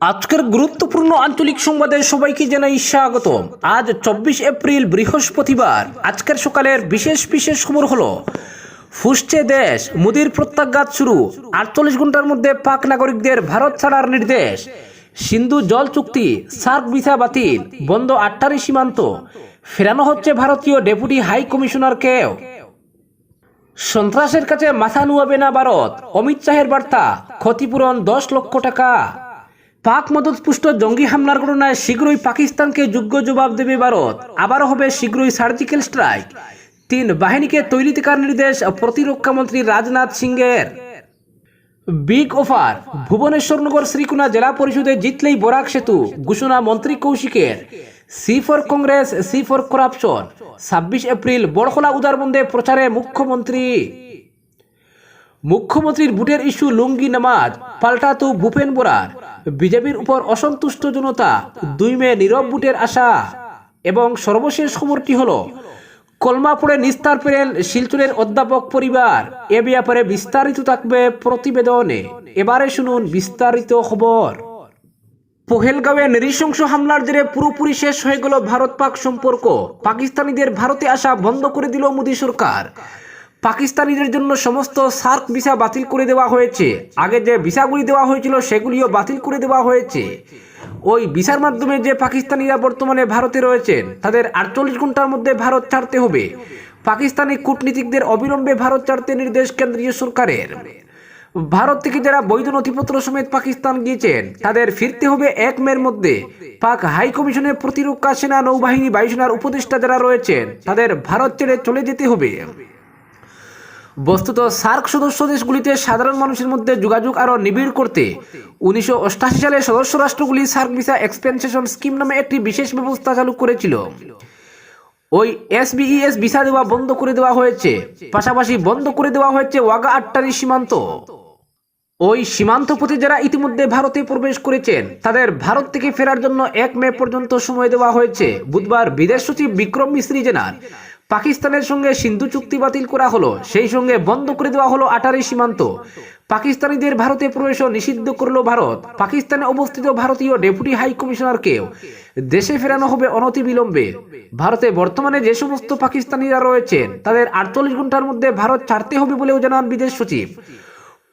আজকের গুরুত্বপূর্ণ আঞ্চলিক সংবাদে সবাইকে জানাই স্বাগত। আজ চব্বিশ এপ্রিল বৃহস্পতিবার। আজকের সকালের বিশেষ বিশেষ খবর হলো, ফুসছে দেশ, মোদির প্রত্যাঘাত শুরু। আটচল্লিশ ঘণ্টার মধ্যে পাক নাগরিকদের ভারত ছাড়ার নির্দেশ। সিন্ধু জল চুক্তি, সার্ক ভিসা বাতিল, বন্ধ আটটারি সীমান্ত। ফেরানো হচ্ছে ভারতীয় ডেপুটি হাই কমিশনারকেও সন্ত্রাসের কাছে মাথা নুয়াবে না ভারত। অমিত শাহের বার্তা, ক্ষতিপূরণ দশ লক্ষ টাকা। পাক মদতপুষ্ট জঙ্গি হামলার ঘটনায় শীঘ্রই পাকিস্তানকে যোগ্য জবাব দেবে ভারত। আবারও হবে শীঘ্রই সার্জিক্যাল স্ট্রাইক। তিন বাহিনীকে তৈরি থাকার নির্দেশ প্রতিরক্ষা মন্ত্রী রাজনাথ সিংয়ের। বিগ অফার ভুবনেশ্বর নগর শ্রীকুনা জেলা পরিষদে জিতলেই বরাক সেতু, ঘোষণা মন্ত্রী কৌশিকের। C for Congress, C for corruption, ছাব্বিশ এপ্রিল বড়খোলা উদারবন্দে প্রচারে মুখ্যমন্ত্রী। মুখ্যমন্ত্রীর বুটের ইস্যু লুঙ্গি নামাজ পাল্টাতো ভূপেন বোরার। বিজেপির উপর অসন্তুষ্ট জনতা দুই মে নীরব বুটের আশা। এবং সর্বশেষ খবরটি হলো, কলমাপুরে নিস্তার পেলেন শিলচরের অধ্যাপক পরিবার, এ ব্যাপারে বিস্তারিত থাকবে প্রতিবেদনে। এবারে শুনুন বিস্তারিত খবর। পহেলগাঁওয়ে নৃশংস হামলার জেরে পুরোপুরি শেষ হয়ে গেল ভারত পাক সম্পর্ক। পাকিস্তানিদের ভারতে আসা বন্ধ করে দিল মোদী সরকার। পাকিস্তানিদের জন্য সমস্ত সার্ক ভিসা বাতিল করে দেওয়া হয়েছে। আগে যে ভিসাগুলি দেওয়া হয়েছিল, সেগুলিও বাতিল করে দেওয়া হয়েছে। ওই ভিসার মাধ্যমে যে পাকিস্তানিরা বর্তমানে ভারতে রয়েছেন, তাদের আটচল্লিশ ঘণ্টার মধ্যে ভারত ছাড়তে হবে। পাকিস্তানি কূটনীতিকদের অবিলম্বে ভারত ছাড়তে নির্দেশ কেন্দ্রীয় সরকারের। ভারত থেকে যারা বৈধ নথিপত্র সমেত পাকিস্তান গিয়েছেন, তাদের ফিরতে হবে এক মের মধ্যে। পাক হাই কমিশনের প্রতিরক্ষা সেনা নৌবাহিনী বায়ুসেনার উপদেষ্টা যারা রয়েছেন, তাদের ভারত ছেড়ে চলে যেতে হবে। বস্তুত সার্ক সদস্য দেশগুলিতে সাধারণ মানুষের মধ্যে যোগাযোগ আরও নিবিড় করতে। উনিশশো সালে সদস্য রাষ্ট্রগুলি সার্ক ভিসা এক্সপেনসেশন স্কিম নামে একটি বিশেষ ব্যবস্থা চালু করেছিল। ওই এসবিইএস ভিসা দেওয়া বন্ধ করে দেওয়া হয়েছে। পাশাপাশি বন্ধ করে দেওয়া হয়েছে ওয়াগা আটটারি সীমান্ত। ওই সীমান্ত পথে যারা ইতিমধ্যে ভারতে প্রবেশ করেছেন, তাদের ভারত থেকে ফেরার জন্য এক মে পর্যন্ত সময় দেওয়া হয়েছে। বুধবার বিদেশ সচিব বিক্রম মিশ্রি জানান পাকিস্তানের সঙ্গে সিন্ধু চুক্তি বাতিল করা হলো, সেই সঙ্গে বন্ধ করে দেওয়া হলো আটারি সীমান্ত। পাকিস্তানিদের ভারতে প্রবেশও নিষিদ্ধ করল ভারত। পাকিস্তানে অবস্থিত ভারতীয় ডেপুটি হাই কমিশনারকেও দেশে ফেরানো হবে অনতিবিলম্বে। ভারতে বর্তমানে যে সমস্ত পাকিস্তানিরা রয়েছেন, তাদের আটচল্লিশ ঘণ্টার মধ্যে ভারত ছাড়তে হবে বলেও জানান বিদেশ সচিব।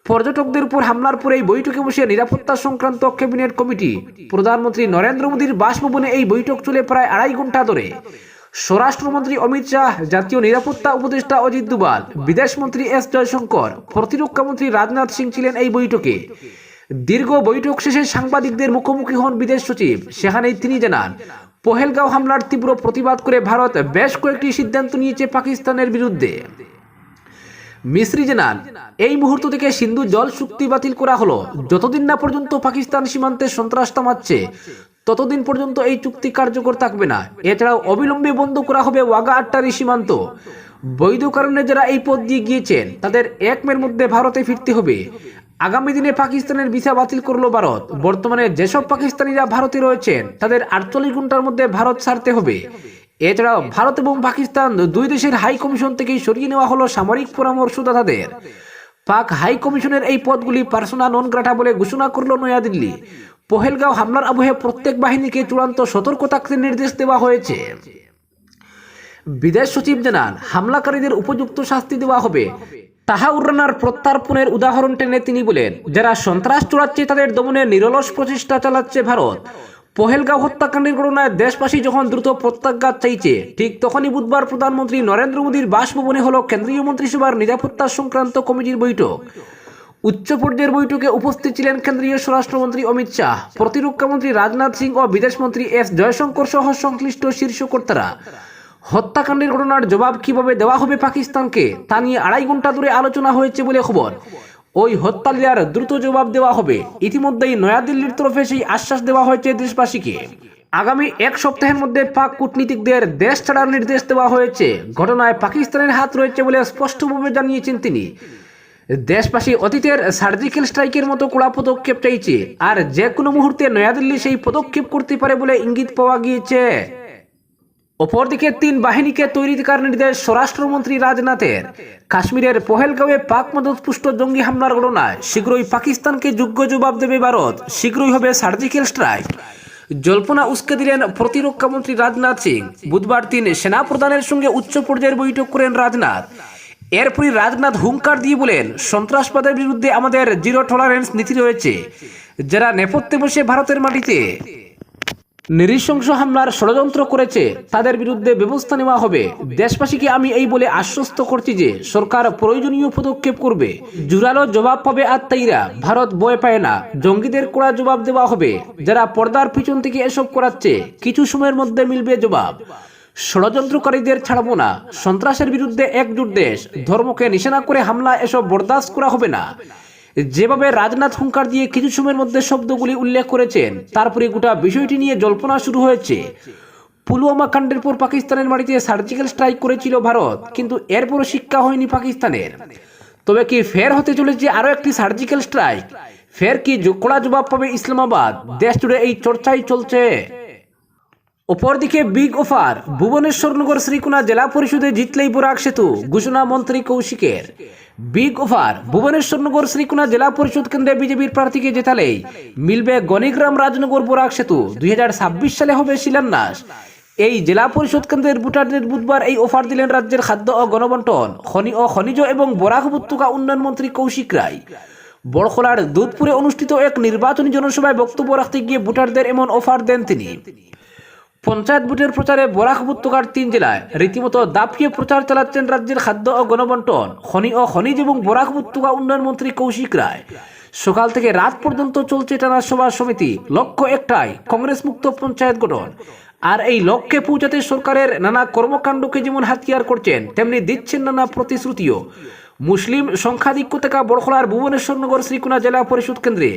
পর্যটকদের উপর হামলার পরে এই বৈঠকে বসে নিরাপত্তা সংক্রান্ত ক্যাবিনেট কমিটি। প্রধানমন্ত্রী নরেন্দ্র মোদীর বাসভবনে এই বৈঠক চলে প্রায় আড়াই ঘণ্টা ধরে। স্বরাষ্ট্রমন্ত্রী অমিত শাহ, জাতীয় নিরাপত্তা উপদেষ্টা অজিত দুবাল বিদেশমন্ত্রী এস জয়শঙ্কর প্রতিরক্ষামন্ত্রী রাজনাথ সিং ছিলেন এই বৈঠকে। দীর্ঘ বৈঠক শেষে সাংবাদিকদের মুখোমুখি হন বিদেশ সচিব, সেখানেই তিনি জানান, পহেলগাঁও হামলার তীব্র প্রতিবাদ করে ভারত বেশ কয়েকটি সিদ্ধান্ত নিয়েছে পাকিস্তানের বিরুদ্ধে। মিশ্রি জানান এই মুহূর্ত থেকে সিন্ধু জল চুক্তি বাতিল করা হলো। যতদিন না পর্যন্ত পাকিস্তান সীমান্তে সন্ত্রাস থামাচ্ছে, ততদিন পর্যন্ত এই চুক্তি কার্যকর থাকবে না। এছাড়াও অবিলম্বে বন্ধ করা হবে ওয়াগা আট্টারি সীমান্ত। বৈধ কারণে যারা এই পথ দিয়ে গিয়েছেন, তাদের এক মের মধ্যে ভারতে ফিরতে হবে। আগামী দিনে পাকিস্তানের ভিসা বাতিল করল ভারত। বর্তমানে যেসব পাকিস্তানিরা ভারতে রয়েছেন, তাদের আটচল্লিশ ঘণ্টার মধ্যে ভারত ছাড়তে হবে। এছাড়াও ভারত এবং পাকিস্তান দুই দেশের হাই কমিশন থেকে সরিয়ে নেওয়া হলো সামরিক পরামর্শদাতাদের পাক হাই কমিশনের এই পদগুলি পার্সোনা নন গ্রাটা বলে ঘোষণা করল নয়াদিল্লি। পহেলগাঁও হামলার আবহে প্রত্যেক বাহিনীকে চূড়ান্ত সতর্ক থাকতে নির্দেশ দেওয়া হয়েছে। বিদেশ সচিব জানান, হামলাকারীদের উপযুক্ত শাস্তি দেওয়া হবে। তাহাউর রানার প্রত্যার্পণের উদাহরণ টেনে তিনি বলেন, যারা সন্ত্রাস চড়াচ্ছে তাদের দমনে নিরলস প্রচেষ্টা চালাচ্ছে ভারত। পহেলগাঁও হত্যাকাণ্ডের ঘটনায় দেশবাসী যখন দ্রুত প্রত্যাঘাত চাইছে, ঠিক তখনই বুধবার প্রধানমন্ত্রী নরেন্দ্র মোদীর বাসভবনে হল কেন্দ্রীয় মন্ত্রিসভার নিরাপত্তা সংক্রান্ত কমিটির বৈঠক। উচ্চ পর্যায়ের বৈঠকে উপস্থিত ছিলেন কেন্দ্রীয় স্বরাষ্ট্রমন্ত্রী অমিত শাহ প্রতিরক্ষামন্ত্রী রাজনাথ সিং ও বিদেশমন্ত্রী এস জয়শঙ্কর সহ সংশ্লিষ্ট শীর্ষ কর্তারা। হত্যাকাণ্ডের ঘটনার জবাব কীভাবে দেওয়া হবে পাকিস্তানকে, তা নিয়ে আড়াই ঘণ্টা ধরে আলোচনা হয়েছে বলে খবর। ওই হত্যালীলার দ্রুত জবাব দেওয়া হবে। ইতিমধ্যেই নয়াদিল্লির তরফে সেই আশ্বাস দেওয়া হয়েছে দেশবাসীকে। আগামী এক সপ্তাহের মধ্যে পাক কূটনীতিকদের দেশ ছাড়ার নির্দেশ দেওয়া হয়েছে। ঘটনায় পাকিস্তানের হাত রয়েছে বলে স্পষ্টভাবে জানিয়েছেন তিনি। দেশবাসী অতীতের সার্জিক্যাল স্ট্রাইকের মতো কড়া পদক্ষেপ চাইছে। আর যে কোনো মুহূর্তে নয়াদিল্লি সেই পদক্ষেপ করতে পারে বলে ইঙ্গিত পাওয়া গিয়েছে। অপরদিকে তিন বাহিনীকে তৈরি করার নির্দেশ স্বরাষ্ট্রমন্ত্রী রাজনাথের। কাশ্মীরের পহেলগাঁওয়ে পাক মদতপুষ্ট জঙ্গি হামলার ঘটনায় শীঘ্রই পাকিস্তানকে যোগ্য জবাব দেবে ভারত, শীঘ্রই হবে সার্জিক্যাল স্ট্রাইক। জল্পনা উস্কে দিলেন প্রতিরক্ষামন্ত্রী রাজনাথ সিং। বুধবার তিন সেনা প্রধানের সঙ্গে উচ্চ পর্যায়ের বৈঠক করেন রাজনাথ। এরপরই রাজনাথ হুঙ্কার দিয়ে বলেন, সন্ত্রাসবাদের বিরুদ্ধে আমাদের জিরো টলারেন্স নীতি রয়েছে। যারা নেপথ্যে বসে ভারতের মাটিতে নৃশংস হামলার ষড়যন্ত্র করেছে, তাদের বিরুদ্ধে ব্যবস্থা নেওয়া হবে। দেশবাসীকে আমি এই বলে আশ্বস্ত করছি যে, সরকার প্রয়োজনীয় পদক্ষেপ করবে। জুরালো জবাব পাবে আত্মাইরা, ভারত বয় পায় না। জঙ্গিদের কড়া জবাব দেওয়া হবে। যারা পর্দার পিছন থেকে এসব করাচ্ছে, কিছু সময়ের মধ্যে মিলবে জবাব। ষড়যন্ত্রকারীদের ছাড়বো না। সন্ত্রাসের বিরুদ্ধে একজোট দেশ। ধর্মকে নিশানা করে হামলা এসব বরদাস্ত করা হবে না। যেভাবে রাজনাথ হুঙ্কার দিয়ে কিছু সময়ের মধ্যে শব্দগুলি উল্লেখ করেছেন, তারপরে গোটা বিষয়টি নিয়ে জল্পনা শুরু হয়েছে। পুলওয়ামা কাণ্ডের পর পাকিস্তানের মাটিতে সার্জিক্যাল স্ট্রাইক করেছিল ভারত, কিন্তু এরপরও শিক্ষা হয়নি পাকিস্তানের। তবে কি ফের হতে চলেছে আরও একটি সার্জিক্যাল স্ট্রাইক? ফের কি কড়া জবাব পাবে ইসলামাবাদ? দেশ জুড়ে এই চর্চাই চলছে। অপরদিকে বিগ অফার ভুবনেশ্বরনগর শ্রীকুনা জেলা পরিষদে জিতলেই বরাক সেতু, ঘোষণা মন্ত্রী কৌশিকের। বিগ অফার ভুবনেশ্বরনগর শ্রীকুনা জেলা পরিষদ কেন্দ্রে বিজেপির প্রার্থীকে জেতালেই মিলবে গণিগ্রাম রাজনগর বরাক সেতু, দুই হাজার ছাব্বিশ সালে হবে শিলান্যাস। এই জেলা পরিষদ কেন্দ্রের ভোটারদের বুধবার এই অফার দিলেন রাজ্যের খাদ্য ও গণবন্টন, খনি ও খনিজ এবং বরাক উপত্যকা উন্নয়ন মন্ত্রী কৌশিক রায়। বড়খলার দুধপুরে অনুষ্ঠিত এক নির্বাচনী জনসভায় বক্তব্য রাখতে গিয়ে ভোটারদের এমন অফার দেন তিনি। পঞ্চায়েত ভোটের প্রচারে বরাক উপত্যকার তিন জেলায় রীতিমতো দাপিয়ে প্রচার চালাচ্ছেন রাজ্যের খাদ্য ও গণবন্টন, খনি ও খনিজ এবং বরাক উপত্যকা উন্নয়ন মন্ত্রী কৌশিক রায়। সকাল থেকে রাত পর্যন্ত চলছে টানা সভা সমিতি, লক্ষ্য একটাই কংগ্রেস মুক্ত পঞ্চায়েত গঠন। আর এই লক্ষ্যে পৌঁছাতে সরকারের নানা কর্মকাণ্ডকে যেমন হাতিয়ার করছেন, তেমনি দিচ্ছেন নানা প্রতিশ্রুতিও। মুসলিম সংখ্যাধিক্য থাকা বড়খলার ভুবনেশ্বরনগর শ্রীকুনা জেলা পরিষদ কেন্দ্রে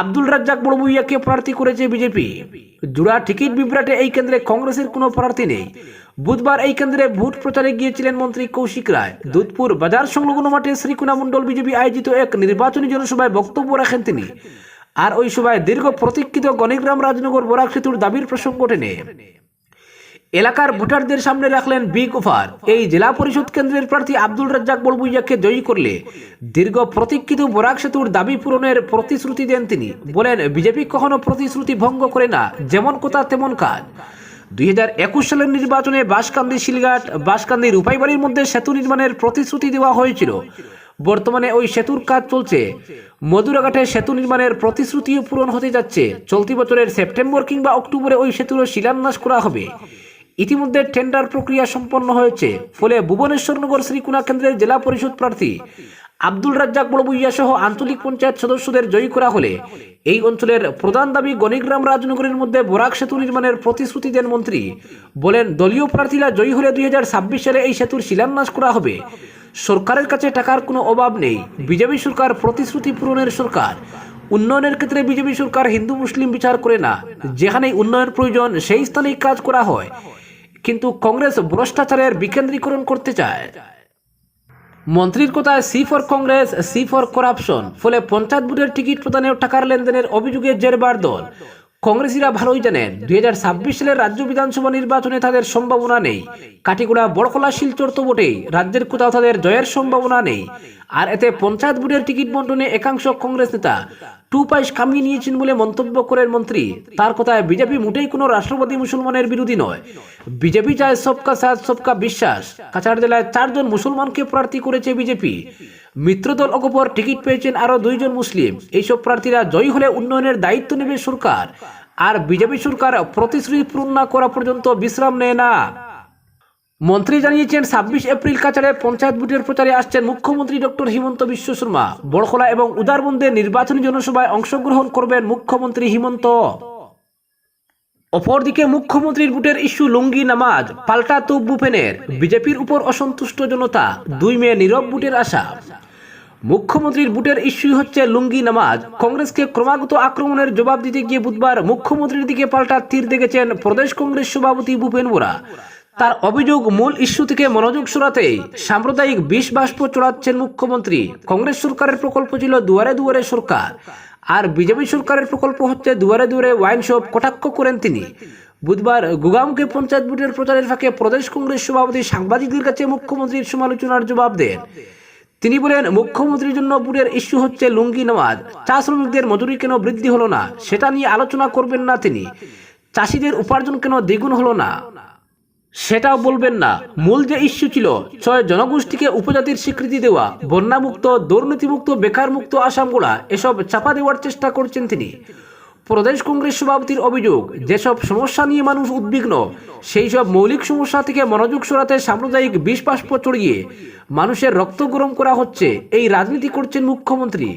আব্দুল রাজ্জাক বড়বুইয়াকে প্রার্থী করেছে বিজেপি। জোড়া টিকিট বিভ্রাটে এই কেন্দ্রে কংগ্রেসের কোনো প্রার্থী নেই। বুধবার এই কেন্দ্রে ভোট প্রচারে গিয়েছিলেন মন্ত্রী কৌশিক রায়। দুধপুর বাজার সংলগ্ন মাঠে শ্রীকুনা মণ্ডল বিজেপি আয়োজিত এক নির্বাচনী জনসভায় বক্তব্য রাখেন তিনি। আর ওই সভায় দীর্ঘ প্রতীক্ষিত গণিগ্রাম রাজনগর বরাক সেতুর দাবির প্রসঙ্গ টেনে। এলাকার ভোটারদের সামনে রাখলেন বিগ অফার। এই জেলা পরিষদ কেন্দ্রের প্রার্থী আব্দুল রাজ্জাক বড়বুইয়াকে জয়ী করলে দীর্ঘ প্রতীক্ষিত বরাক সেতুর দাবি পূরণের প্রতিশ্রুতি দেন তিনি। বলেন, বিজেপি কখনো প্রতিশ্রুতি ভঙ্গ করে না, যেমন কথা তেমন কাজ। দুই হাজার একুশ সালের নির্বাচনে বাসকান্দি শিলঘাট বাসকান্দি রূপাইবাড়ির মধ্যে সেতু নির্মাণের প্রতিশ্রুতি দেওয়া হয়েছিল। বর্তমানে ওই সেতুর কাজ চলছে। মধুরাঘাটে সেতু নির্মাণের প্রতিশ্রুতিও পূরণ হতে যাচ্ছে। চলতি বছরের সেপ্টেম্বর কিংবা অক্টোবরে ওই সেতুর শিলান্যাস করা হবে। ইতিমধ্যে টেন্ডার প্রক্রিয়া সম্পন্ন হয়েছে, ফলে ভুবনেশ্বরনগর শ্রীকুনা কেন্দ্রের জেলা পরিষদ প্রার্থী আব্দুল রাজ্জাক বড়বুইয়া সহ আঞ্চলিক পঞ্চায়েত সদস্যদের জয়ী করা হলে এই অঞ্চলের প্রধান দাবি গণিগ্রাম রাজনগরের মধ্যে বরাক সেতু নির্মাণের প্রতিশ্রুতি দেন মন্ত্রী। বলেন, দলীয় প্রার্থীরা জয়ী হলে দুই হাজার ছাব্বিশ সালে এই সেতুর শিলান্যাস করা হবে। সরকারের কাছে টাকার কোনো অভাব নেই। বিজেপি সরকার প্রতিশ্রুতি পূরণের সরকার। উন্নয়নের ক্ষেত্রে বিজেপি সরকার হিন্দু মুসলিম বিচার করে না। যেখানেই উন্নয়ন প্রয়োজন, সেই স্থানেই কাজ করা হয়। কিন্তু কংগ্রেস ভ্রষ্টাচারের বিকেন্দ্রীকরণ করতে চায়। মন্ত্রীর কথায় C for Congress C for corruption ফলে পঞ্চায়েত বোর্ডের টিকিট প্রদানের টাকার লেনদেনের অভিযোগে জেরবার দল। কংগ্রেসীরা ভালোই জানেন, দুই সালের রাজ্য বিধানসভা নির্বাচনে তাদের সম্ভাবনা নেই। কাটিগুড়া বড়কলা শিলচর তো বটেই, রাজ্যের কোথাও তাদের জয়ের সম্ভাবনা নেই। আর এতে পঞ্চায়েত ভোটের টিকিট বন্টনে একাংশ কংগ্রেস নেতা টু পাইস কামিয়ে নিয়েছেন বলে মন্তব্য করেন মন্ত্রী। তার কথায় বিজেপি মোটেই কোনো রাষ্ট্রবাদী মুসলমানের বিরোধী নয়। বিজেপি চায় সবকা সাথ, সবকা বিশ্বাস। কাছাড় জেলায় চারজন মুসলমানকে প্রার্থী করেছে বিজেপি। মিত্রদল অগপর টিকিট পেয়েছেন আরও দুইজন মুসলিম। এইসব প্রার্থীরা জয়ী হলে উন্নয়নের দায়িত্ব নেবে সরকার। আর বিজেপি সরকার প্রতিশ্রুতি পূরণ না করা পর্যন্ত বিশ্রাম নেয় না। মন্ত্রী জানিয়েছেন, ছাব্বিশ এপ্রিল কাছাড়ে পঞ্চায়েত ভোটের প্রচারে আসছেন মুখ্যমন্ত্রী ডক্টর হিমন্ত বিশ্ব শর্মা। বড়খোলা এবং উদারবন্দে নির্বাচনী জনসভায় অংশগ্রহণ করবেন মুখ্যমন্ত্রী হিমন্ত। অপরদিকে মুখ্যমন্ত্রীর ভোটের ইস্যু লুঙ্গি নামাজ, পাল্টা তুপ বুপেনের বিজেপির উপর অসন্তুষ্ট জনতা, দুই মেয়ে নীরব ভোটের আশা। মুখ্যমন্ত্রীর বুটের ইস্যু হচ্ছে লুঙ্গি নামাজ। কংগ্রেসকে ক্রমাগত আক্রমণের জবাব দিতে গিয়ে বুধবার মুখ্যমন্ত্রীর দিকে পাল্টা তীর দেখেছেন প্রদেশ কংগ্রেস সভাপতি ভূপেন বোরা। তার অভিযোগ মূল ইস্যু থেকে মনোযোগ সরাতে সাম্প্রদায়িক বিষ বাষ্প চড়াচ্ছেন মুখ্যমন্ত্রী। কংগ্রেস সরকারের প্রকল্প ছিল দুয়ারে দুয়ারে সরকার। আর বিজেপি সরকারের প্রকল্প হচ্ছে দুয়ারে দুয়ারে ওয়াইন শপ কটাক্ষ করেন তিনি। বুধবার গুগামকে পঞ্চায়েত ভোটের প্রচারের ফাঁকে প্রদেশ কংগ্রেস সভাপতি সাংবাদিকদের কাছে মুখ্যমন্ত্রীর সমালোচনার জবাব দেন। তিনি বলেন, মুখ্যমন্ত্রীর জন্য বুড়ের ইস্যু হচ্ছে লুঙ্গি নামাজ। চা শ্রমিকদের মজুরি কেন বৃদ্ধি হলো না? সেটা নিয়ে আলোচনা করবেন না তিনি। চাষিদের উপার্জন কেন দ্বিগুণ হলো না? সেটাও বলবেন না। মূল যে ইস্যু ছিল, ছয় জনগোষ্ঠীকে উপজাতির স্বীকৃতি দেওয়া, বন্যামুক্ত, দুর্নীতিমুক্ত, বেকারমুক্ত আসামগুলা, এসব চাপা দেওয়ার চেষ্টা করছেন তিনি। প্রদেশ কংগ্রেস সভাপতির অভিযোগ, যেসব সমস্যা নিয়ে মানুষ উদ্বিগ্ন, সেই সব মৌলিক সমস্যা থেকে মনোযোগ সরাতে সাম্প্রদায়িক বিষ বাষ্প চড়িয়ে মানুষের রক্ত গরম করা হচ্ছে, এই রাজনীতি করছেন মুখ্যমন্ত্রী।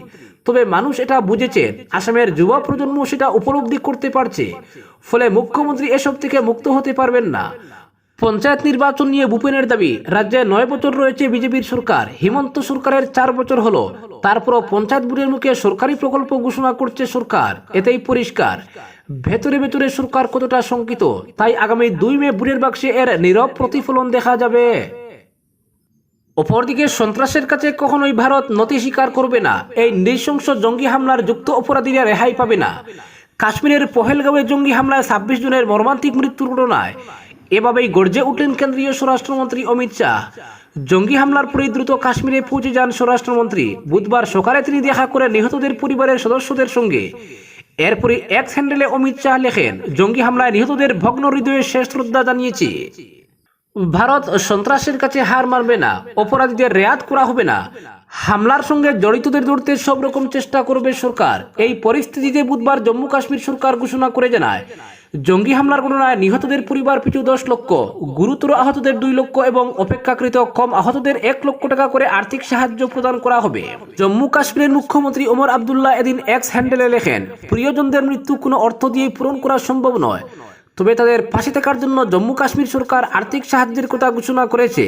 তবে মানুষ এটা বুঝেছে, আসামের যুব প্রজন্ম সেটা উপলব্ধি করতে পারছে, ফলে মুখ্যমন্ত্রী এসব থেকে মুক্ত হতে পারবেন না। পঞ্চায়েত নির্বাচন নিয়ে ভূপেনের দাবি। রাজ্যে নয় বছর রয়েছে বিজেপির সরকার। হিমন্ত সরকারের চার বছর হলো। তারপরও পঞ্চায়েত বোর্ডের মুখে সরকারি প্রকল্প ঘোষণা করছে সরকার। এতেই পরিষ্কার। ভেতরে ভেতরে সরকার কতটা শঙ্কিত, তাই আগামী দুই মে বুড়ের বাক্সে এর নীরব প্রতিফলন দেখা যাবে। অপরদিকে সন্ত্রাসের কাছে কখনোই ভারত নতি স্বীকার করবে না। এই নৃশংস জঙ্গি হামলার যুক্ত অপরাধীরা রেহাই পাবে না। কাশ্মীরের পহেলগাঁওয়ে জঙ্গি হামলায় ছাব্বিশ জনের মর্মান্তিক মৃত্যুর ঘটনায় এভাবেই গর্জে উঠলেন কেন্দ্রীয় স্বরাষ্ট্রমন্ত্রী অমিত শাহ। জঙ্গি হামলার পরে দ্রুত কাশ্মীরে পৌঁছে যান স্বরাষ্ট্রমন্ত্রী। বুধবার সকালে তিনি দেখা করে নিহতদের পরিবারের সদস্যদের সঙ্গে। এরপরে এক হ্যান্ডেলে অমিত শাহ লেখেন, জঙ্গি হামলায় নিহতদের ভগ্ন হৃদয়ে শেষ শ্রদ্ধা জানিয়েছে। ভারত সন্ত্রাসের কাছে হার মানবে না, অপরাধীদের রেয়াত করা হবে না। হামলার সঙ্গে জড়িতদের ধরতে সব রকম চেষ্টা করবে সরকার। এই পরিস্থিতিতে বুধবার জম্মু কাশ্মীর সরকার ঘোষণা করে জানায় জঙ্গি হামলার ঘটনায় নিহতদের পরিবার পিছু দশ লক্ষ, গুরুতর আহতদের দুই লক্ষ এবং অপেক্ষাকৃত কম আহতদের এক লক্ষ টাকা করে আর্থিক সাহায্য প্রদান করা হবে। জম্মু কাশ্মীরের মুখ্যমন্ত্রী ওমর আবদুল্লাহ এদিন এক্স হ্যান্ডেলে লেখেন, প্রিয়জনদের মৃত্যু কোনো অর্থ দিয়ে পূরণ করা সম্ভব নয়। তবে তাদের পাশে থাকার জন্য জম্মু কাশ্মীর সরকার আর্থিক সাহায্যের কথা ঘোষণা করেছে।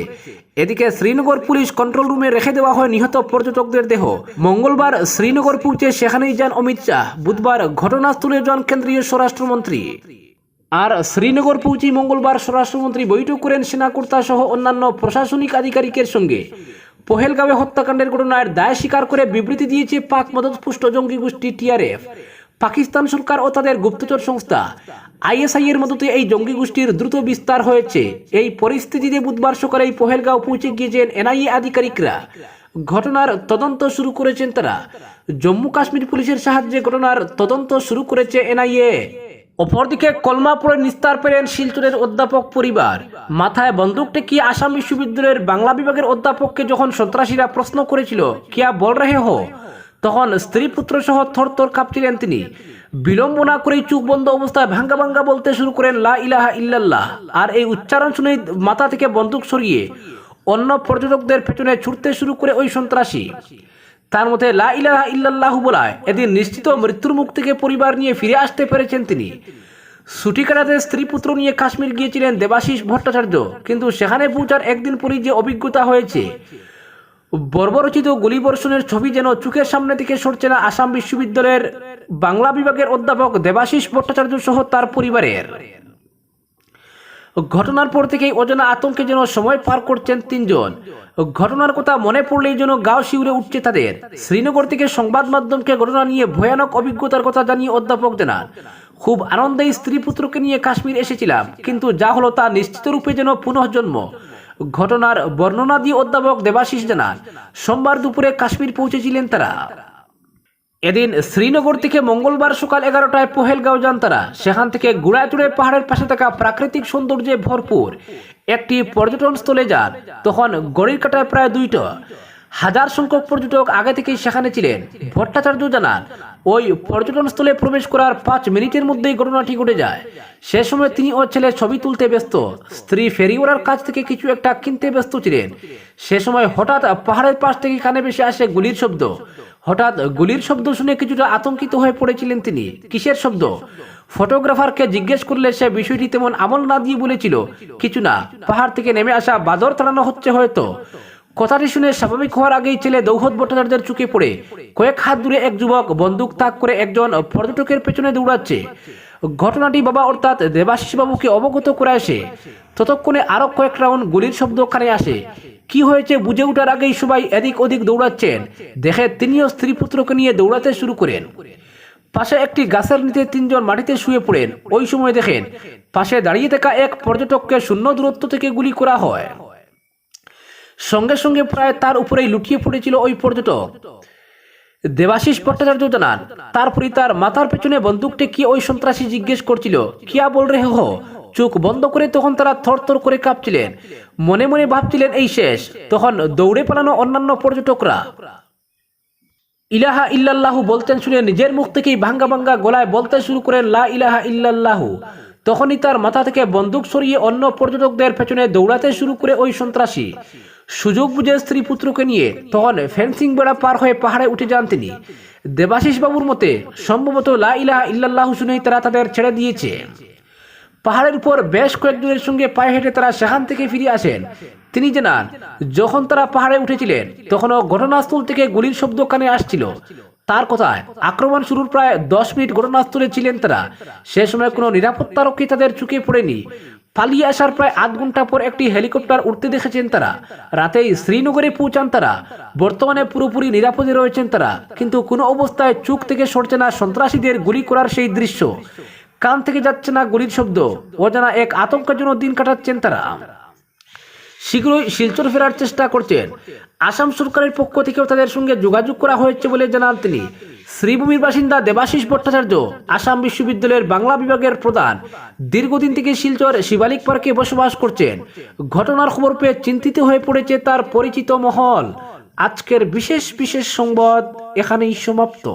এদিকে শ্রীনগর পুলিশ কন্ট্রোল রুমে রেখে দেওয়া হয় নিহত পর্যটকদের দেহ। মঙ্গলবার শ্রীনগর পৌঁছে সেখানেই যান অমিত শাহ। বুধবার ঘটনাস্থলে যান কেন্দ্রীয় স্বরাষ্ট্রমন্ত্রী। আর শ্রীনগর পৌঁছে মঙ্গলবার স্বরাষ্ট্রমন্ত্রী বৈঠক করেন সেনাকর্তা সহ অন্যান্য প্রশাসনিক আধিকারিকের সঙ্গে। পহেলগাঁওয়ে হত্যাকাণ্ডের ঘটনার দায় স্বীকার করে বিবৃতি দিয়েছে পাক মদতপুষ্ট জঙ্গি গোষ্ঠী টিআরএফ। পাকিস্তান সরকার ও তাদের গুপ্তচর সংস্থা আইএসআই এর মদতে এই জঙ্গি গোষ্ঠীর দ্রুত বিস্তার হয়েছে। এই পরিস্থিতিতে বুধবার সকালে পহেলগাঁও পৌঁছে গিয়েছেন এনআইএ আধিকারিকরা। ঘটনার তদন্ত শুরু করেছেন তারা। জম্মু কাশ্মীর পুলিশের সাহায্যে ঘটনার তদন্ত শুরু করেছে এনআইএ। অপরদিকে কলমাপুরে নিস্তার পেলেন শিলচরের অধ্যাপক পরিবার। মাথায় বন্দুক টেকিয়ে আসাম বিশ্ববিদ্যালয়ের বাংলা বিভাগের অধ্যাপককে যখন সন্ত্রাসীরা প্রশ্ন করেছিল, কিয়া বল রেহে হো? তখন স্ত্রী পুত্র সহ থরথর কাঁপছিলেন তিনি। বিলম্ব না করেই চোখ বন্ধ অবস্থায় ভাঙ্গা ভাঙ্গা বলতে শুরু করেন, লা ইলাহা ইল্লাল্লাহ। আর এই উচ্চারণ শুনে মাথা থেকে বন্দুক সরিয়ে অন্য পর্যটকদের পেছনে ছুটতে শুরু করে ওই সন্ত্রাসী। তার মধ্যে লা ইলাহা ইল্লাল্লাহ বলায় এদিন নিশ্চিত মৃত্যুর মুখ থেকে পরিবার নিয়ে ফিরে আসতে পেরেছেন তিনি। ছুটি কাটাতে স্ত্রী পুত্র নিয়ে কাশ্মীর গিয়েছিলেন দেবাশিস ভট্টাচার্য। কিন্তু সেখানে পৌঁছার একদিন পরেই যে অভিজ্ঞতা হয়েছে বর্বরচিত গুলিবর্ষণের ছবি যেন চোখের সামনে থেকে সরছে না আসাম বিশ্ববিদ্যালয়ের বাংলা বিভাগের অধ্যাপক দেবাশিস ভট্টাচার্য সহ তার পরিবারের। ঘটনার পর থেকেই অজানা আতঙ্কে যেন সময় পার করছেন তিনজন। ঘটনার কথা মনে পড়লেই যেন গাও শিউরে উঠছে তাদের। শ্রীনগর থেকে সংবাদ মাধ্যমকে ঘটনা নিয়ে ভয়ানক অভিজ্ঞতার কথা জানিয়ে অধ্যাপক জানান, খুব আনন্দে স্ত্রী পুত্রকে নিয়ে কাশ্মীর এসেছিলাম, কিন্তু যা হলো তা নিশ্চিত রূপে যেন পুনঃজন্ম। ঘটনার বর্ণনা দিয়ে অধ্যাপক দেবাশিস জানান, সোমবার দুপুরে কাশ্মীর পৌঁছেছিলেন তারা। এদিন শ্রীনগর থেকে মঙ্গলবার সকাল এগারোটায় পহেলগাঁও যান তারা। সেখান থেকে গুড়াচুড়ে পাহাড়ের পাশে থাকা প্রাকৃতিক সৌন্দর্যে ভরপুর একটি পর্যটন স্থলে যান। তখন গড়ির কাটায় প্রায় দুইটা। হাজার সংখ্যক পর্যটক আগে থেকেই সেখানে ছিলেন। ভট্টাচার্য জানান ওই পর্যটন স্থলে প্রবেশ করার পাঁচ মিনিটের মধ্যেই ঘটনাটি ঘটে যায়। সে সময় তিনি ও ছেলে ছবি তুলতে ব্যস্ত। স্ত্রী ফেরিওয়ালার কাছ থেকে কিছু একটা কিনতে ব্যস্ত ছিলেন। সে সময় হঠাৎ পাহাড়ের পাশ থেকে কানে ভেসে আসে গুলির শব্দ। হঠাৎ গুলির শব্দ শুনে কিছুটা আতঙ্কিত হয়ে পড়েছিলেন তিনি। কিসের শব্দ? ফটোগ্রাফারকে জিজ্ঞেস করলে সে বিষয়টি তেমন আমল না দিয়ে বলেছিল, কিছু না, পাহাড় থেকে নেমে আসা বাদর তাড়ানো হচ্ছে হয়তো। কথাটি শুনে স্বাভাবিক হওয়ার আগেই ছেলে দৌহদ ভট্টাচার্যের চুকে পড়ে। কয়েক হাত দূরে এক যুবক বন্দুক তাক করে একজন পর্যটকের পেছনে দৌড়াচ্ছে। ঘটনাটি বাবা অর্থাৎ দেবাশিস বাবুকে অবগত করে আসে ততক্ষণে আরও কয়েক রাউন্ড গুলির শব্দ কানে আসে। কি হয়েছে বুঝে ওঠার আগেই সবাই এদিক ওদিক দৌড়াচ্ছেন। দেখে তিনিও স্ত্রী পুত্রকে নিয়ে দৌড়াতে শুরু করেন। পাশে একটি গাছের নিচে তিনজন মাটিতে শুয়ে পড়েন। ওই সময় দেখেন, পাশে দাঁড়িয়ে থাকা এক পর্যটককে শূন্য দূরত্ব থেকে গুলি করা হয়। সঙ্গে সঙ্গে প্রায় তার উপরেই লুটিয়ে পড়েছিল ওই পর্যটক। দেবাশিস ভট্টাচার্য জানান তারপরে তার মাথার পেছনে বন্দুকটি কি ওই সন্ত্রাসী জিজ্ঞেস করছিল? কিয়া বল রে হো? চোখ বন্ধ করে তখন তারা থরথর করে কাঁপছিলেন। মনে মনে ভাবছিলেন, এই শেষ। তখন দৌড়ে পালানো অন্যান্য পর্যটকরা। ইলাহা ইল্লাল্লাহু বলতেন শুনে নিজের মুখ থেকেই ভাঙ্গা ভাঙ্গা গলায় বলতে শুরু করেন, লা ইলাহা ইল্লাল্লাহু। তখনই তার মাথা থেকে বন্দুক সরিয়ে অন্য পর্যটকদের পেছনে দৌড়াতে শুরু করে ওই সন্ত্রাসী। সুযোগ বুঝে স্ত্রী পুত্রকে নিয়ে তখন ফেন্সিং বেড়া পার হয়ে পাহাড়ে উঠে যান তিনি। দেবাশিস বাবুর মতে, সম্ভবত লা ইলাহা ইল্লাল্লাহু শুনেই তারা তাদের ছেড়ে দিয়েছে। পাহাড়ের উপর বেশ কয়েকজনের সঙ্গে পায়ে হেঁটে তারা সেখান থেকে ফিরে আসেন। তিনি জানান, যখন তারা পাহাড়ে উঠেছিলেন, তখনও ঘটনাস্থল থেকে গুলির শব্দ কানে আসছিল। তার কথায় আক্রমণ শুরুর প্রায় দশ মিনিট ঘটনাস্থলে ছিলেন তারা। সে সময় কোনো নিরাপত্তারক্ষী তাদের চুকে পড়েনি। পালিয়ে আসার প্রায় আধ ঘণ্টা পর একটি হেলিকপ্টার উঠতে দেখেছেন তারা। রাতেই শ্রীনগরে পৌঁছান তারা। বর্তমানে পুরোপুরি নিরাপদে রয়েছেন তারা। কিন্তু কোনো অবস্থায় চুক থেকে সরছে না সন্ত্রাসীদের গুলি করার সেই দৃশ্য। কান থেকে যাচ্ছে না গুলির শব্দ। অজানা এক আতঙ্কের জন্য দিন কাটাচ্ছেন তারা। শীঘ্রই শিলচর ফেরার চেষ্টা করছেন। আসাম সরকারের পক্ষ থেকেও তাদের সঙ্গে যোগাযোগ করা হয়েছে বলে জানান তিনি। শ্রীভূমির বাসিন্দা দেবাশিস ভট্টাচার্য, আসাম বিশ্ববিদ্যালয়ের বাংলা বিভাগের প্রধান, দীর্ঘদিন থেকে শিলচর শিবালিক পার্কে বসবাস করছেন। ঘটনার খবর পেয়ে চিন্তিত হয়ে পড়েছে তার পরিচিত মহল। আজকের বিশেষ বিশেষ সংবাদ এখানেই সমাপ্ত।